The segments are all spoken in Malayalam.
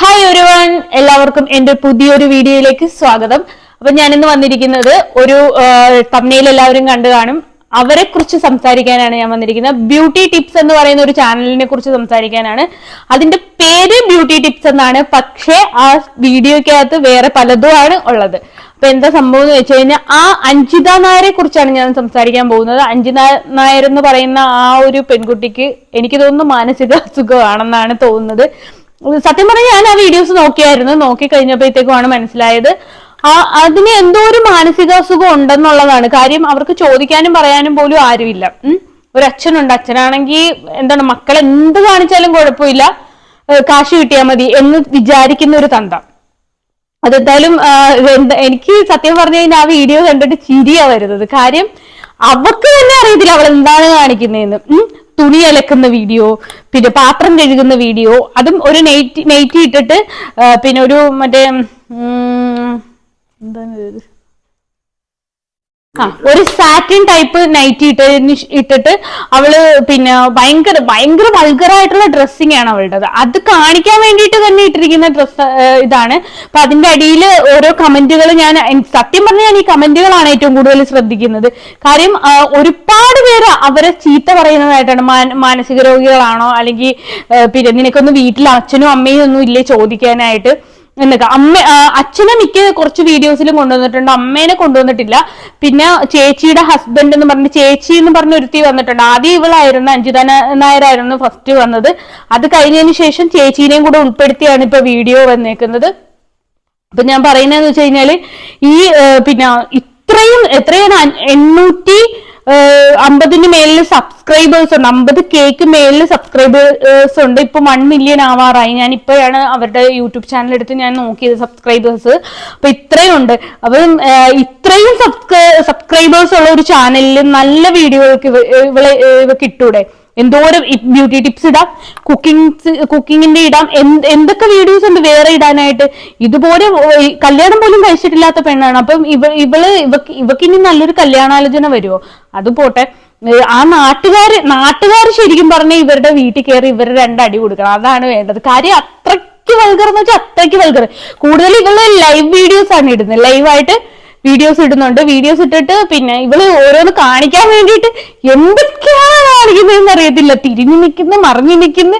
ഹായ് ഒരുവൺ എല്ലാവർക്കും എന്റെ പുതിയൊരു വീഡിയോയിലേക്ക് സ്വാഗതം. അപ്പൊ ഞാനിന്ന് വന്നിരിക്കുന്നത് ഒരു തമ്മയിൽ എല്ലാവരും കണ്ടു കാണും. അവരെ കുറിച്ച് സംസാരിക്കാനാണ് ഞാൻ വന്നിരിക്കുന്നത്. ബ്യൂട്ടി ടിപ്സ് എന്ന് പറയുന്ന ഒരു ചാനലിനെ കുറിച്ച് സംസാരിക്കാനാണ്. അതിന്റെ പേര് ബ്യൂട്ടി ടിപ്സ് എന്നാണ്. പക്ഷേ ആ വീഡിയോക്കകത്ത് വേറെ പലതും ആണ് ഉള്ളത്. അപ്പൊ എന്താ സംഭവം എന്ന് വെച്ച് കഴിഞ്ഞാൽ ആ അഞ്ജിത നായരെ കുറിച്ചാണ് ഞാൻ സംസാരിക്കാൻ പോകുന്നത്. അഞ്ജിത നായർ എന്ന് പറയുന്ന ആ ഒരു പെൺകുട്ടിക്ക് എനിക്ക് തോന്നുന്നു മാനസിക അസുഖമാണെന്നാണ് തോന്നുന്നത്. സത്യം പറഞ്ഞാൽ ഞാൻ ആ വീഡിയോസ് നോക്കിയായിരുന്നു. നോക്കി കഴിഞ്ഞപ്പോഴത്തേക്കുമാണ് മനസ്സിലായത്. ആ അതിന് എന്തോ ഒരു മാനസികാസുഖം ഉണ്ടെന്നുള്ളതാണ്. കാര്യം അവർക്ക് ചോദിക്കാനും പറയാനും പോലും ആരുമില്ല. ഒരു അച്ഛനുണ്ട് അച്ഛനാണെങ്കിൽ എന്താണ് മക്കൾ എന്ത് കാണിച്ചാലും കുഴപ്പമില്ല. കാശ് കിട്ടിയാൽ മതി എന്ന് വിചാരിക്കുന്ന ഒരു തന്ത. അതെന്തായാലും എനിക്ക് സത്യം പറഞ്ഞു കഴിഞ്ഞാൽ ആ വീഡിയോ കണ്ടിട്ട് ചിരിയാ വരുന്നത്. കാര്യം അവക്ക് തന്നെ അറിയത്തില്ല അവൾ എന്താണ് കാണിക്കുന്നതെന്ന്. തുണി അലക്കുന്ന വീഡിയോ പിന്നെ പാത്രം കഴുകുന്ന വീഡിയോ അതും ഒരു നെയ്റ്റി നെയ്റ്റി ഇട്ടിട്ട് പിന്നെ ഒരു മറ്റേ എന്താണ് ഒരു സാറ്റിൻ ടൈപ്പ് നൈറ്റി ഇട്ടതിന് ഇട്ടിട്ട് അവൾ പിന്നെ ഭയങ്കര ഭയങ്കര വൾഗറായിട്ടുള്ള ഡ്രസ്സിങ് ആണ് അവളുടേത്. അത് കാണിക്കാൻ വേണ്ടിയിട്ട് തന്നെ ഇട്ടിരിക്കുന്ന ഡ്രസ് ഇതാണ്. അപ്പൊ അതിന്റെ അടിയിൽ ഓരോ കമന്റുകൾ ഞാൻ സത്യം പറഞ്ഞാൽ ഞാൻ ഈ കമന്റുകളാണ് ഏറ്റവും കൂടുതൽ ശ്രദ്ധിക്കുന്നത്. കാര്യം ഒരുപാട് പേര് അവരെ ചീത്ത പറയുന്നതായിട്ടാണ്. മാന- മാനസിക രോഗികളാണോ അല്ലെങ്കിൽ പിന്നെ നിനക്കൊന്നും വീട്ടിൽ അച്ഛനും അമ്മയും ഒന്നും ഇല്ലേ ചോദിക്കാനായിട്ട്? എന്നൊക്കെ അമ്മ അച്ഛനെ മിക്ക കുറച്ച് വീഡിയോസിലും കൊണ്ടുവന്നിട്ടുണ്ട്. അമ്മേനെ കൊണ്ടുവന്നിട്ടില്ല. പിന്നെ ചേച്ചിയുടെ ഹസ്ബൻഡ് എന്ന് പറഞ്ഞ് ചേച്ചി എന്ന് പറഞ്ഞ ഒരുത്തി വന്നിട്ടുണ്ട്. ആദ്യം ഇവളായിരുന്നു അഞ്ജിത നായരായിരുന്നു ഫസ്റ്റ് വന്നത്. അത് കഴിഞ്ഞതിന് ശേഷം ചേച്ചീനെയും കൂടെ ഉൾപ്പെടുത്തിയാണ് ഇപ്പൊ വീഡിയോ വന്നേക്കുന്നത്. അപ്പൊ ഞാൻ പറയുന്നതെന്ന് വെച്ച് കഴിഞ്ഞാൽ ഈ പിന്നെ ഇത്രയും എത്രയാണ് എണ്ണൂറ്റി അമ്പതിന് മേലിൽ സബ്സ്ക്രൈബേഴ്സ് ഉണ്ട്. അമ്പത് കേക്ക് മേലിൽ സബ്സ്ക്രൈബേഴ്സ് ഉണ്ട്. ഇപ്പൊ വൺ മില്യൺ ആവാറായി. ഞാൻ ഇപ്പോഴാണ് അവരുടെ യൂട്യൂബ് ചാനൽ എടുത്ത് ഞാൻ നോക്കിയത് സബ്സ്ക്രൈബേഴ്സ് അപ്പൊ ഇത്രയും ഉണ്ട്. അപ്പം ഇത്രയും സബ്സ്ക്രൈബേഴ്സ് ഉള്ള ഒരു ചാനലിൽ നല്ല വീഡിയോകൾക്ക് ഇവളെ ഇവ ഇട്ടൂടെ എന്തോരം ബ്യൂട്ടി ടിപ്സ് ഇടാം? കുക്കിംഗ് കുക്കിങ്ങിന്റെ ഇടാം. എന്ത് എന്തൊക്കെ വീഡിയോസ് ഉണ്ട് വേറെ ഇടാനായിട്ട്? ഇതുപോലെ കല്യാണം പോലും കഴിച്ചിട്ടില്ലാത്ത പെണ്ണാണ്. അപ്പം ഇവ ഇവൾ ഇവക്ക് ഇവക്ക് ഇനി നല്ലൊരു കല്യാണാലോചന വരുമോ അത് പോട്ടെ. ആ നാട്ടുകാര് നാട്ടുകാർ ശരിക്കും പറഞ്ഞ ഇവരുടെ വീട്ടിൽ കയറി ഇവർ രണ്ടടി കൊടുക്കണം. അതാണ് വേണ്ടത്. കാര്യം അത്രയ്ക്ക് വൽകർ എന്ന് വെച്ചാൽ അത്രയ്ക്ക് വൽകർ കൂടുതൽ ഇവൾ ലൈവ് വീഡിയോസ് ആണ് ഇടുന്നത്. ലൈവായിട്ട് വീഡിയോസ് ഇടുന്നുണ്ട്. വീഡിയോസ് ഇട്ടിട്ട് പിന്നെ ഇവൾ ഓരോന്ന് കാണിക്കാൻ വേണ്ടിയിട്ട് എന്തൊക്കെയാണ് കാണിക്കുന്നതെന്ന് അറിയത്തില്ല. തിരിഞ്ഞു നിൽക്കുന്ന മറിഞ്ഞു നിൽക്കുന്ന.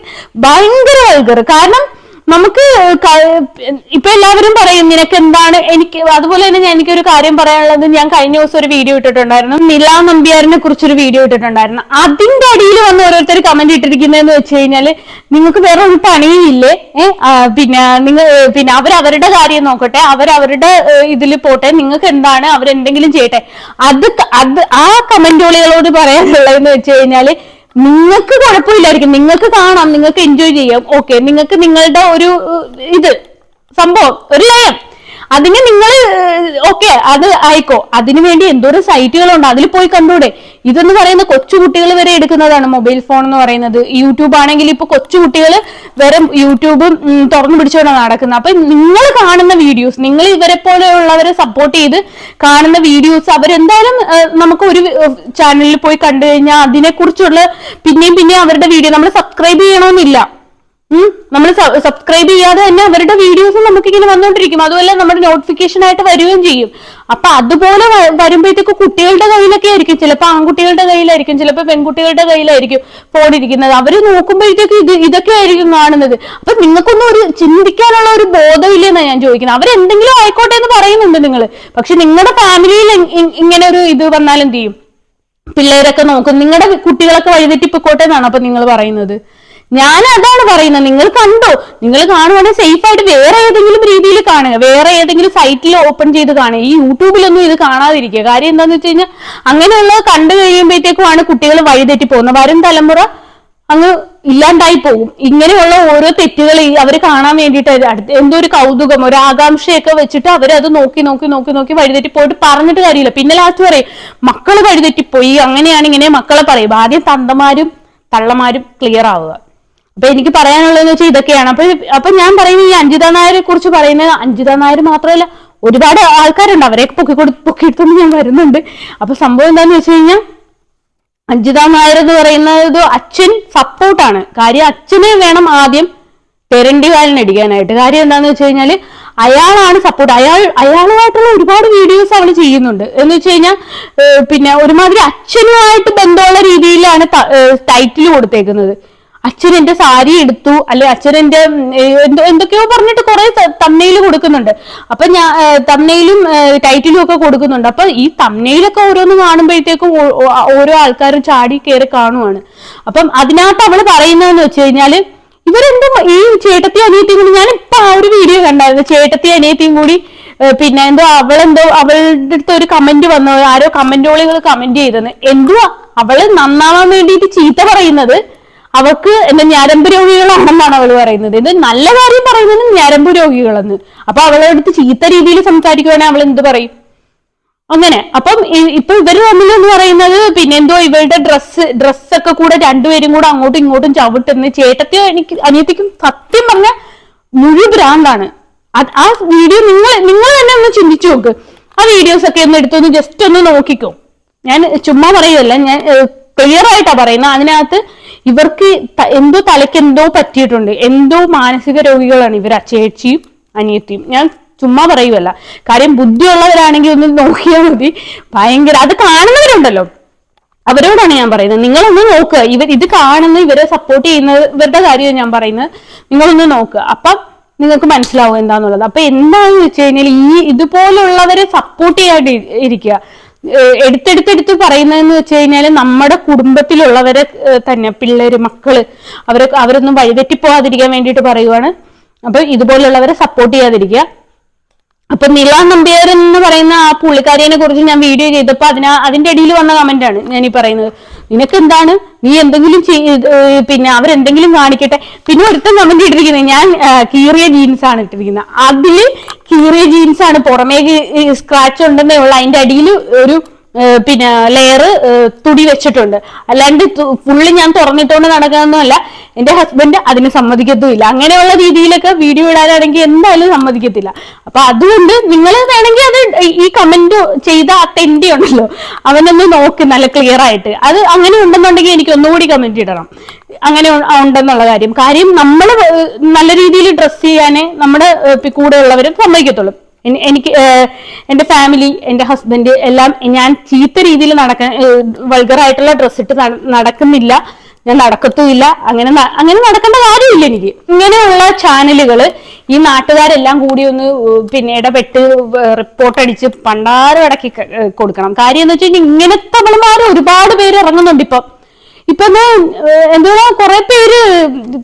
ഭയങ്കര വൾഗർ കാരണം നമുക്ക് ഇപ്പൊ എല്ലാവരും പറയും നിനക്ക് എന്താണ് എനിക്ക് അതുപോലെ തന്നെ ഞാൻ എനിക്കൊരു കാര്യം പറയാനുള്ളത് ഞാൻ കഴിഞ്ഞ ദിവസം ഒരു വീഡിയോ ഇട്ടിട്ടുണ്ടായിരുന്നു. നിലാ നമ്പ്യാരിനെ കുറിച്ചൊരു വീഡിയോ ഇട്ടിട്ടുണ്ടായിരുന്നു. അതിന്റെ അടിയിൽ വന്ന് ഓരോരുത്തർ കമന്റ് ഇട്ടിരിക്കുന്നതെന്ന് വെച്ച് കഴിഞ്ഞാൽ നിങ്ങൾക്ക് വേറെ ഒരു പണിയില്ലേ ഏഹ് പിന്നെ നിങ്ങൾ പിന്നെ അവർ അവരുടെ കാര്യം നോക്കട്ടെ അവർ അവരുടെ ഇതിൽ പോട്ടെ നിങ്ങൾക്ക് എന്താണ് അവരെന്തെങ്കിലും ചെയ്യട്ടെ. അത് അത് ആ കമന്റുകളികളോട് പറയാനുള്ളതെന്ന് വെച്ച് കഴിഞ്ഞാൽ നിങ്ങൾക്ക് കുഴപ്പമില്ലായിരിക്കും. നിങ്ങൾക്ക് കാണാം നിങ്ങൾക്ക് എൻജോയ് ചെയ്യാം. ഓക്കെ നിങ്ങൾക്ക് നിങ്ങളുടെ ഒരു ഇത് സംഭവം ഒരു ലയം. അതിന് നിങ്ങൾ ഓക്കെ അത് ആയിക്കോ. അതിനുവേണ്ടി എന്തോരം സൈറ്റുകളുണ്ട്. അതിൽ പോയി കണ്ടൂടെ. ഇതെന്ന് പറയുന്ന കൊച്ചുകുട്ടികൾ വരെ എടുക്കുന്നതാണ് മൊബൈൽ ഫോൺ എന്ന് പറയുന്നത്. യൂട്യൂബ് ആണെങ്കിൽ ഇപ്പൊ കൊച്ചുകുട്ടികൾ വരെ യൂട്യൂബും തുറന്നു പിടിച്ചോടെ നടക്കുന്നത്. അപ്പൊ നിങ്ങൾ കാണുന്ന വീഡിയോസ് നിങ്ങൾ ഇവരെ പോലെയുള്ളവരെ സപ്പോർട്ട് ചെയ്ത് കാണുന്ന വീഡിയോസ് അവരെന്തായാലും നമുക്ക് ഒരു ചാനലിൽ പോയി കണ്ടു കഴിഞ്ഞാൽ അതിനെക്കുറിച്ചുള്ള പിന്നെയും പിന്നെയും അവരുടെ വീഡിയോ. നമ്മൾ സബ്സ്ക്രൈബ് ചെയ്യണമെന്നില്ല നമ്മൾ സബ്സ്ക്രൈബ് ചെയ്യാതെ തന്നെ അവരുടെ വീഡിയോസ് നമുക്ക് ഇങ്ങനെ വന്നുകൊണ്ടിരിക്കും അതുപോലെ നമ്മുടെ നോട്ടിഫിക്കേഷൻ ആയിട്ട് വരികയും ചെയ്യും. അപ്പൊ അതുപോലെ വരുമ്പോഴത്തേക്ക് കുട്ടികളുടെ കയ്യിലൊക്കെ ആയിരിക്കും. ചിലപ്പോൾ ആൺകുട്ടികളുടെ കയ്യിലായിരിക്കും ചിലപ്പോൾ പെൺകുട്ടികളുടെ കയ്യിലായിരിക്കും ഫോൺ ഇരിക്കുന്നത്. അവർ നോക്കുമ്പോഴത്തേക്ക് ഇത് ഇതൊക്കെ ആയിരിക്കും കാണുന്നത്. അപ്പൊ നിങ്ങൾക്കൊന്നും ഒരു ചിന്തിക്കാനുള്ള ഒരു ബോധമില്ലെന്നാണ് ഞാൻ ചോദിക്കുന്നത്. അവരെന്തെങ്കിലും ആയിക്കോട്ടെ എന്ന് പറയുന്നുണ്ട് നിങ്ങൾ പക്ഷെ നിങ്ങളുടെ ഫാമിലിയിൽ ഇങ്ങനെ ഒരു ഇത് എന്ത് ചെയ്യും? പിള്ളേരൊക്കെ നോക്കും. നിങ്ങളുടെ കുട്ടികളൊക്കെ വഴിതെറ്റിപ്പോട്ടെ എന്നാണ് അപ്പൊ നിങ്ങൾ പറയുന്നത്. ഞാൻ അതാണ് പറയുന്നത്. നിങ്ങൾ കണ്ടോ? നിങ്ങൾ കാണുവാണെങ്കിൽ സേഫ് ആയിട്ട് വേറെ ഏതെങ്കിലും രീതിയിൽ കാണുക. വേറെ ഏതെങ്കിലും സൈറ്റിൽ ഓപ്പൺ ചെയ്ത് കാണുക. ഈ യൂട്യൂബിലൊന്നും ഇത് കാണാതിരിക്കുക. കാര്യം എന്താന്ന് വെച്ച് കഴിഞ്ഞാൽ അങ്ങനെയുള്ളത് കണ്ടു കഴിയുമ്പോഴത്തേക്കുമാണ് കുട്ടികൾ വഴിതെറ്റി പോകുന്നത്. വരും തലമുറ അങ്ങ് ഇല്ലാണ്ടായി പോകും ഇങ്ങനെയുള്ള ഓരോ തെറ്റുകൾ അവർ കാണാൻ വേണ്ടിയിട്ട് അടുത്ത് എന്തോ ഒരു കൗതുകം ഒരു ആകാംക്ഷയൊക്കെ വെച്ചിട്ട് അവരത് നോക്കി നോക്കി നോക്കി നോക്കി വഴിതെറ്റി പോയിട്ട് പറഞ്ഞിട്ട് കാര്യമില്ല. പിന്നെ ലാസ്റ്റ് പറയും വഴിതെറ്റി വഴിതെറ്റിപ്പോയി അങ്ങനെയാണ് ഇങ്ങനെ മക്കളെ പറയും ആദ്യം തന്തമാരും തള്ളമാരും ക്ലിയർ ആവുക. അപ്പൊ എനിക്ക് പറയാനുള്ളതെന്ന് വെച്ചാൽ ഇതൊക്കെയാണ്. അപ്പൊ അപ്പൊ ഞാൻ പറയുന്നത് ഈ അഞ്ജിത നായരെ കുറിച്ച് പറയുന്നത് അഞ്ജിത നായർ മാത്രമല്ല ഒരുപാട് ആൾക്കാരുണ്ട്. അവരെയൊക്കെ പൊക്കി കൊടു പൊക്കിയെടുത്തോണ്ട് ഞാൻ വരുന്നുണ്ട്. അപ്പൊ സംഭവം എന്താന്ന് വെച്ച് കഴിഞ്ഞാൽ അഞ്ജിത നായർ എന്ന് പറയുന്നത് അച്ഛൻ സപ്പോർട്ടാണ് കാര്യം അച്ഛനെ വേണം ആദ്യം തെരണ്ടി വാലിനടിക്കാനായിട്ട് കാര്യം എന്താന്ന് വെച്ച് കഴിഞ്ഞാൽ അയാളാണ് സപ്പോർട്ട് അയാൾ അയാളുമായിട്ടുള്ള ഒരുപാട് വീഡിയോസ് അവൾ ചെയ്യുന്നുണ്ട്. എന്ന് വെച്ച് കഴിഞ്ഞാൽ പിന്നെ ഒരുമാതിരി അച്ഛനുമായിട്ട് ബന്ധമുള്ള രീതിയിലാണ് ടൈറ്റിൽ കൊടുത്തേക്കുന്നത്. അച്ഛൻ എന്റെ സാരി എടുത്തു അല്ലെ അച്ഛൻ എന്റെ എന്തൊക്കെയോ പറഞ്ഞിട്ട് കുറെ തമ്മയിൽ കൊടുക്കുന്നുണ്ട്. അപ്പൊ ഞാൻ തമ്മയിലും ടൈറ്റിലും ഒക്കെ കൊടുക്കുന്നുണ്ട്. അപ്പൊ ഈ തമ്മയിലൊക്കെ ഓരോന്ന് കാണുമ്പോഴത്തേക്കും ഓരോ ആൾക്കാരും ചാടി കയറി കാണുവാണ്. അപ്പം അതിനകത്ത് അവൾ പറയുന്നതെന്ന് വെച്ച് കഴിഞ്ഞാൽ ഇവരെന്തും ഈ ചേട്ടത്തി അനിയത്തിയും കൂടി ഞാൻ ഇപ്പൊ ആ ഒരു വീഡിയോ കണ്ടായിരുന്നു. ചേട്ടത്തി അനിയത്തിയും കൂടി പിന്നെ എന്തോ അവളെന്തോ അവളുടെ അടുത്ത് ഒരു കമന്റ് വന്നു. ആരോ കമന്റോളികൾ കമന്റ് ചെയ്തെന്ന്. എന്തുവാ? അവൾ നന്നാവാൻ വേണ്ടിയിട്ട് ചീത്ത പറയുന്നത്? അവൾക്ക് എന്താ ഞരമ്പ് രോഗികളാണെന്നാണ് അവൾ പറയുന്നത്. ഇത് നല്ല കാര്യം പറയുന്നത് ഞരമ്പ് രോഗികളെന്ന്. അപ്പൊ അവളെ അടുത്ത് ചീത്ത രീതിയിൽ സംസാരിക്കുവാണെങ്കിൽ അവൾ എന്ത് പറയും? അങ്ങനെ. അപ്പം ഇപ്പൊ ഇവർ തമ്മിൽ എന്ന് പറയുന്നത് പിന്നെ എന്തോ ഇവളുടെ ഡ്രസ്സ് ഡ്രസ്സൊക്കെ കൂടെ രണ്ടുപേരും കൂടെ അങ്ങോട്ടും ഇങ്ങോട്ടും ചവിട്ടുന്ന ചേട്ടത്തിയോ എനിക്ക് അനിയത്തിക്കും സത്യം പറഞ്ഞ മുഴു ഭ്രാന്താണ്. ആ വീഡിയോ നിങ്ങൾ നിങ്ങൾ തന്നെ ഒന്ന് ചിന്തിച്ചു നോക്ക്. ആ വീഡിയോസ് ഒക്കെ ഒന്ന് എടുത്തൊന്ന് ജസ്റ്റ് ഒന്ന് നോക്കിക്കോ. ഞാൻ ചുമ്മാ പറയുമല്ല ഞാൻ ക്ലിയർ ആയിട്ടാ പറയുന്നത്. അതിനകത്ത് ഇവർക്ക് എന്തോ തലയ്ക്ക് എന്തോ പറ്റിയിട്ടുണ്ട്. എന്തോ മാനസിക രോഗികളാണ് ഇവർ ചേച്ചിയും അനിയത്തിയും. ഞാൻ ചുമ്മാ പറയുമല്ല കാര്യം ബുദ്ധിയുള്ളവരാണെങ്കിൽ ഒന്ന് നോക്കിയാൽ മതി. ഭയങ്കര അത് കാണുന്നവരുണ്ടല്ലോ. അവരോടാണ് ഞാൻ പറയുന്നത്. നിങ്ങളൊന്ന് നോക്കുക ഇവർ ഇത് കാണുന്ന ഇവരെ സപ്പോർട്ട് ചെയ്യുന്നവരുടെ കാര്യമാണ് ഞാൻ പറയുന്നത്. നിങ്ങളൊന്ന് നോക്കുക അപ്പം നിങ്ങൾക്ക് മനസ്സിലാവും എന്താന്നുള്ളത്. അപ്പൊ എന്താണെന്ന് വെച്ച് കഴിഞ്ഞാൽ ഈ ഇതുപോലുള്ളവരെ സപ്പോർട്ട് ചെയ്യാണ്ട് ഇരിക്കുക. എടുത്തെടുത്തെടുത്ത് പറയുന്നതെന്ന് വെച്ച് കഴിഞ്ഞാൽ നമ്മുടെ കുടുംബത്തിലുള്ളവരെ തന്നെ പിള്ളേര് മക്കൾ അവരെ അവരൊന്നും വഴിതെറ്റി പോകാതിരിക്കാൻ വേണ്ടിയിട്ട് പറയുവാണ്. അപ്പൊ ഇതുപോലുള്ളവരെ സപ്പോർട്ട് ചെയ്യാതിരിക്കുക. അപ്പൊ നില നമ്പ്യാർ എന്ന് പറയുന്ന ആ പുള്ളിക്കാരിയെ കുറിച്ച് ഞാൻ വീഡിയോ ചെയ്തപ്പോ അതിന് അതിന്റെ അടിയിൽ വന്ന കമന്റ് ആണ് ഞാൻ ഈ പറയുന്നത്. നിനക്ക് എന്താണ് നീ എന്തെങ്കിലും പിന്നെ അവരെന്തെങ്കിലും കാണിക്കട്ടെ? പിന്നെ ഒരുത്തം കമന്റ് ഇട്ടിരിക്കുന്നത് ഞാൻ കീറിയ ജീൻസ് ആണ് ഇട്ടിരിക്കുന്നത് അതിൽ കീറിയ ജീൻസ് ആണ് പുറമേ സ്ക്രാച്ച് ഉണ്ടെന്നേ ഉള്ളൂ. അതിന്റെ അടിയിൽ ഒരു പിന്നെ ലെയർ തുടി വെച്ചിട്ടുണ്ട്. അല്ലാണ്ട് ഫുള്ള് ഞാൻ തുറന്നിട്ടുകൊണ്ട് നടക്കാനൊന്നുമല്ല. എന്റെ ഹസ്ബൻഡ് അതിന് സമ്മതിക്കത്തുമില്ല. അങ്ങനെയുള്ള രീതിയിലൊക്കെ വീഡിയോ ഇടാനാണെങ്കിൽ എന്തായാലും സമ്മതിക്കത്തില്ല. അപ്പൊ അതുകൊണ്ട് നിങ്ങൾ വേണമെങ്കിൽ അത് ഈ കമന്റ് ചെയ്ത ആ ഉണ്ടല്ലോ അവനൊന്ന് നോക്ക് നല്ല ക്ലിയർ ആയിട്ട്. അത് അങ്ങനെ ഉണ്ടെന്നുണ്ടെങ്കിൽ എനിക്ക് ഒന്നുകൂടി കമന്റ് ഇടണം. അങ്ങനെ ഉണ്ടെന്നുള്ള കാര്യം. കാര്യം നമ്മൾ നല്ല രീതിയിൽ ഡ്രസ് ചെയ്യാനേ നമ്മുടെ കൂടെയുള്ളവരും സമ്മതിക്കത്തുള്ളൂ. എനിക്ക് എന്റെ ഫാമിലി എന്റെ ഹസ്ബൻഡ് എല്ലാം ഞാൻ ചീത്ത രീതിയിൽ നടക്കാൻ വൾഗറായിട്ടുള്ള ഡ്രസ്സ് ഇട്ട് നടക്കുന്നില്ല. ഞാൻ നടക്കത്തുമില്ല. അങ്ങനെ അങ്ങനെ നടക്കേണ്ട കാര്യമില്ല എനിക്ക്. ഇങ്ങനെയുള്ള ചാനലുകൾ ഈ നാട്ടുകാരെല്ലാം കൂടി ഒന്ന് പിന്നെ ഇടപെട്ട് റിപ്പോർട്ട് അടിച്ച് പണ്ടാരം അടക്കി കൊടുക്കണം. കാര്യം എന്ന് വെച്ചാൽ ഇങ്ങനത്തെ അവളുമാർ ഒരുപാട് പേര് ഇറങ്ങുന്നുണ്ട് ഇപ്പം. ഇപ്പൊ എന്താ കുറെ പേര്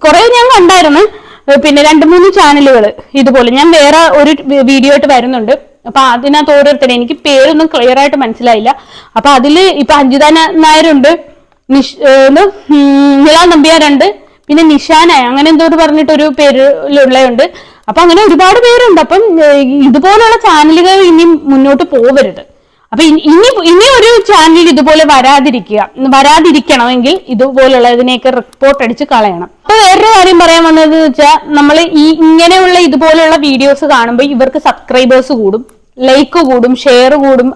കുറെ ഞാൻ കണ്ടായിരുന്നു. പിന്നെ രണ്ട് മൂന്ന് ചാനലുകൾ ഇതുപോലെ. ഞാൻ വേറെ ഒരു വീഡിയോ ആയിട്ട് വരുന്നുണ്ട്. അപ്പൊ അതിനകത്ത് ഓരോരുത്തരെ. എനിക്ക് പേരൊന്നും ക്ലിയർ ആയിട്ട് മനസ്സിലായില്ല. അപ്പൊ അതിൽ ഇപ്പൊ അഞ്ജിത നായരുണ്ട്. നിഷ് നിള നമ്പ്യാരുണ്ട്. പിന്നെ നിഷാനായ അങ്ങനെ എന്തോ ഒരു പറഞ്ഞിട്ടൊരു പേരിലുള്ളയുണ്ട് അപ്പൊ അങ്ങനെ ഒരുപാട് പേരുണ്ട്. അപ്പം ഇതുപോലുള്ള ചാനലുകൾ ഇനി മുന്നോട്ട് പോവരുത്. അപ്പൊ ഇനി ഇനി- ഒരു ചാനൽ ഇതുപോലെ വരാതിരിക്കുക. വരാതിരിക്കണമെങ്കിൽ ഇതുപോലുള്ളതിനെയൊക്കെ റിപ്പോർട്ട് അടിച്ച് കളയണം. അപ്പൊ വേറൊരു കാര്യം പറയാൻ വന്നത് വെച്ചാൽ നമ്മൾ ഈ ഇങ്ങനെയുള്ള ഇതുപോലെയുള്ള വീഡിയോസ് കാണുമ്പോൾ ഇവർക്ക് സബ്സ്ക്രൈബേഴ്സ് കൂടും ലൈക്ക് കൂടും ഷെയർ കൂടും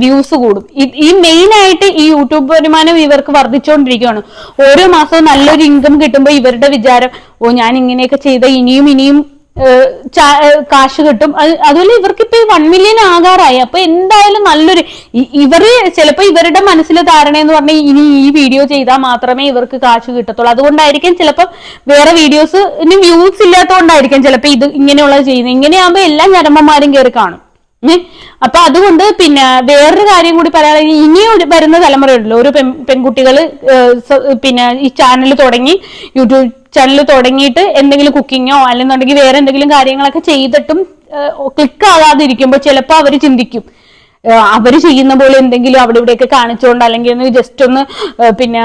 വ്യൂസ് കൂടും. ഈ- മെയിൻ ആയിട്ട് ഈ യൂട്യൂബ് വരുമാനം ഇവർക്ക് വർദ്ധിച്ചുകൊണ്ടിരിക്കുകയാണ് ഓരോ മാസവും നല്ലൊരു ഇൻകം കിട്ടുമ്പോൾ ഇവരുടെ വിചാരം ഓ ഞാൻ ഇങ്ങനെയൊക്കെ ചെയ്ത ഇനിയും ഇനിയും കാശ് കിട്ടും. അത് അതുപോലെ ഇവർക്ക് ഇപ്പൊ വൺ മില്യൺ ആകാറായി. അപ്പൊ എന്തായാലും നല്ലൊരു ഇവർ ചിലപ്പോ ഇവരുടെ മനസ്സിലെ ധാരണ എന്ന് പറഞ്ഞാൽ ഇനി ഈ വീഡിയോ ചെയ്താൽ മാത്രമേ ഇവർക്ക് കാശ് കിട്ടത്തുള്ളൂ. അതുകൊണ്ടായിരിക്കും ചിലപ്പോ വേറെ വീഡിയോസ് ഇനി വ്യൂസ് ഇല്ലാത്തതുകൊണ്ടായിരിക്കും ചിലപ്പോ ഇത് ഇങ്ങനെയുള്ളത് ചെയ്യുന്നത്. ഇങ്ങനെയാകുമ്പോൾ എല്ലാ ഞരമ്മമാരും കയറി കാണും? അപ്പൊ അതുകൊണ്ട് പിന്നെ വേറൊരു കാര്യം കൂടി പറയാണെങ്കിൽ ഇനി ഒരു വരുന്ന തലമുറയുണ്ടല്ലോ. ഒരു പെൺ പെൺകുട്ടികൾ പിന്നെ ഈ ചാനൽ തുടങ്ങി യൂട്യൂബ് ചാനൽ തുടങ്ങിയിട്ട് എന്തെങ്കിലും കുക്കിങ്ങോ അല്ലെന്നുണ്ടെങ്കിൽ വേറെ എന്തെങ്കിലും കാര്യങ്ങളൊക്കെ ചെയ്തിട്ടും ക്ലിക്ക് ആകാതിരിക്കുമ്പോൾ ചിലപ്പോൾ അവർ ചിന്തിക്കും. അവർ ചെയ്യുന്ന പോലെ എന്തെങ്കിലും അവിടെ ഇവിടെയൊക്കെ കാണിച്ചുകൊണ്ട് അല്ലെങ്കിൽ ഒന്ന് ജസ്റ്റ് ഒന്ന് പിന്നെ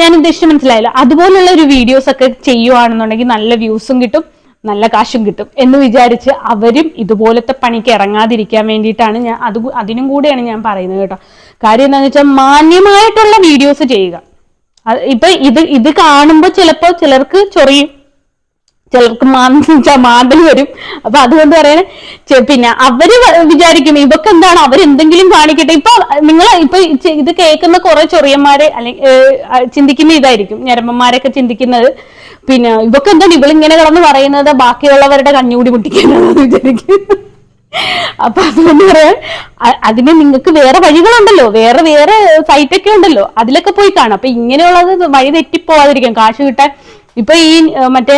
ഞാൻ ഉദ്ദേശിച്ച് മനസ്സിലായില്ല. അതുപോലുള്ള ഒരു വീഡിയോസ് ഒക്കെ ചെയ്യുവാണെന്നുണ്ടെങ്കിൽ നല്ല വ്യൂസും കിട്ടും. നല്ല കാശും കിട്ടും എന്ന് വിചാരിച്ച് അവരും ഇതുപോലത്തെ പണിക്ക് ഇറങ്ങാതിരിക്കാൻ വേണ്ടിയിട്ടാണ് ഞാൻ അത് അതിനും കൂടെയാണ് ഞാൻ പറയുന്നത് കേട്ടോ. കാര്യം എന്താണെന്ന് വെച്ചാൽ മാന്യമായിട്ടുള്ള വീഡിയോസ് ചെയ്യുക. ഇപ്പൊ ഇത് ഇത് കാണുമ്പോൾ ചിലപ്പോൾ ചിലർക്ക് ചൊറിയും. ചിലർക്ക് മാന്ത മാന്തൽ വരും. അപ്പൊ അതുകൊണ്ട് പറയണ പിന്നെ അവർ വിചാരിക്കും ഇവക്ക് എന്താണ് അവരെന്തെങ്കിലും കാണിക്കട്ടെ. ഇപ്പൊ നിങ്ങൾ ഇപ്പൊ ഇത് കേൾക്കുന്ന കുറെ ചൊറിയന്മാരെ അല്ലെങ്കിൽ ചിന്തിക്കുന്ന ഇതായിരിക്കും. ഞരമ്പന്മാരൊക്കെ ചിന്തിക്കുന്നത്. പിന്നെ ഇവക്ക് എന്താണ് ഇവളിങ്ങനെ കിടന്ന് പറയുന്നത് ബാക്കിയുള്ളവരുടെ കഞ്ഞുകൂടി മുട്ടിക്കാനാണെന്ന് വിചാരിക്കും. അപ്പൊ അതുകൊണ്ട് പറയാൻ അതിന് നിങ്ങൾക്ക് വേറെ വഴികളുണ്ടല്ലോ. വേറെ വേറെ സൈറ്റൊക്കെ ഉണ്ടല്ലോ. അതിലൊക്കെ പോയി കാണാം. അപ്പൊ ഇങ്ങനെയുള്ളത് വഴി തെറ്റിപ്പോവാതിരിക്കാം. കാശ് കിട്ടാൻ ഇപ്പൊ ഈ മറ്റേ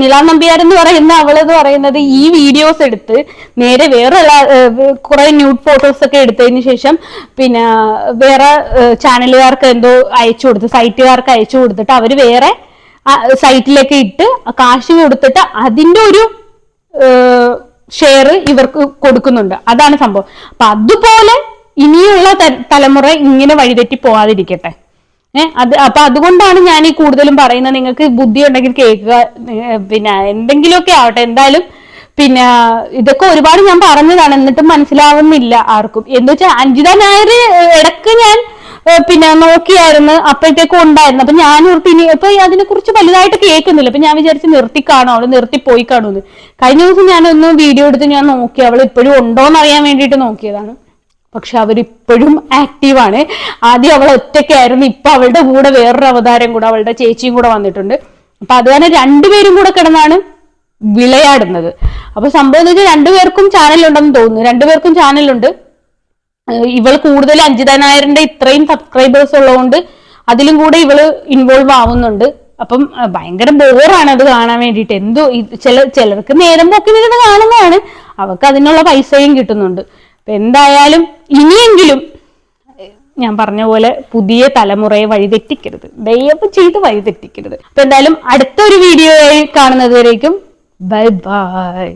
നിലാ നമ്പ്യാർ എന്ന് പറയുന്ന എന്ന് പറയുന്നത് ഈ വീഡിയോസ് എടുത്ത് നേരെ വേറെ കുറെ ന്യൂഡ് ഫോട്ടോസ് ഒക്കെ എടുത്തതിന് ശേഷം പിന്നെ വേറെ ചാനലുകാർക്ക് എന്തോ അയച്ചു കൊടുത്ത് സൈറ്റുകാർക്ക് അയച്ചു കൊടുത്തിട്ട് അവർ വേറെ സൈറ്റിലേക്ക് ഇട്ട് കാശ് കൊടുത്തിട്ട് അതിന്റെ ഒരു ഷെയർ ഇവർക്ക് കൊടുക്കുന്നുണ്ട്. അതാണ് സംഭവം. അപ്പൊ അതുപോലെ ഇനിയുള്ള തലമുറ ഇങ്ങനെ വഴിതെറ്റി പോവാതിരിക്കട്ടെ. ഏഹ് അത് അപ്പൊ അതുകൊണ്ടാണ് ഞാൻ ഈ കൂടുതലും പറയുന്നത്. നിങ്ങൾക്ക് ബുദ്ധി ഉണ്ടെങ്കിൽ കേൾക്കുക പിന്നെ എന്തെങ്കിലുമൊക്കെ ആവട്ടെ. എന്തായാലും പിന്നെ ഇതൊക്കെ ഒരുപാട് ഞാൻ പറഞ്ഞതാണ്. എന്നിട്ടും മനസ്സിലാവുന്നില്ല ആർക്കും. എന്ന് വെച്ചാൽ അഞ്ജിത നായർ ഇടയ്ക്ക് ഞാൻ പിന്നെ നോക്കിയായിരുന്നു. അപ്പോഴത്തേക്കും ഉണ്ടായിരുന്നു. അപ്പൊ ഞാൻ ഓർത്ത് ഇനി ഇപ്പൊ അതിനെ കുറിച്ച് വലുതായിട്ട് കേൾക്കുന്നില്ല. അപ്പൊ ഞാൻ വിചാരിച്ച് നിർത്തി കാണോ. അവൾ നിർത്തി പോയി കാണുമെന്ന്. കഴിഞ്ഞ ദിവസം ഞാനൊന്ന് വീഡിയോ എടുത്ത് ഞാൻ നോക്കി. അവൾ ഇപ്പോഴും ഉണ്ടോന്ന് അറിയാൻ വേണ്ടിയിട്ട് നോക്കിയതാണ്. പക്ഷെ അവരിപ്പോഴും ആക്റ്റീവാണ്. ആദ്യം അവൾ ഒറ്റയ്ക്കായിരുന്നു. ഇപ്പൊ അവളുടെ കൂടെ വേറൊരു അവതാരം കൂടെ അവളുടെ ചേച്ചിയും കൂടെ വന്നിട്ടുണ്ട്. അപ്പൊ അത് കാരണം രണ്ടുപേരും കൂടെ കിടന്നാണ് വിളയാടുന്നത്. അപ്പൊ സംഭവം എന്ന് വെച്ചാൽ രണ്ടുപേർക്കും ചാനലുണ്ടെന്ന് തോന്നുന്നു. രണ്ടുപേർക്കും ചാനലുണ്ട് ഇവൾ കൂടുതൽ അഞ്ജിത നായരുടെ ഇത്രയും സബ്സ്ക്രൈബേഴ്സ് ഉള്ളതുകൊണ്ട് അതിലും കൂടെ ഇവൾ ഇൻവോൾവ് ആവുന്നുണ്ട്. അപ്പം ഭയങ്കര ബോറാണ് അത് കാണാൻ വേണ്ടിയിട്ട്. എന്തോ ചില ചിലർക്ക് നേരം പോക്കി നിന്ന് കാണുന്നതാണ്. അവർക്ക് അതിനുള്ള പൈസയും കിട്ടുന്നുണ്ട്. എന്തായാലും ഇനിയെങ്കിലും ഞാൻ പറഞ്ഞ പോലെ പുതിയ തലമുറയെ വഴിതെറ്റിക്കരുത്. ദയവ് ചെയ്ത് വഴിതെറ്റിക്കരുത്. അപ്പൊ എന്തായാലും അടുത്തൊരു വീഡിയോയായി കാണുന്നതുവരേക്കും ബൈ ബൈ.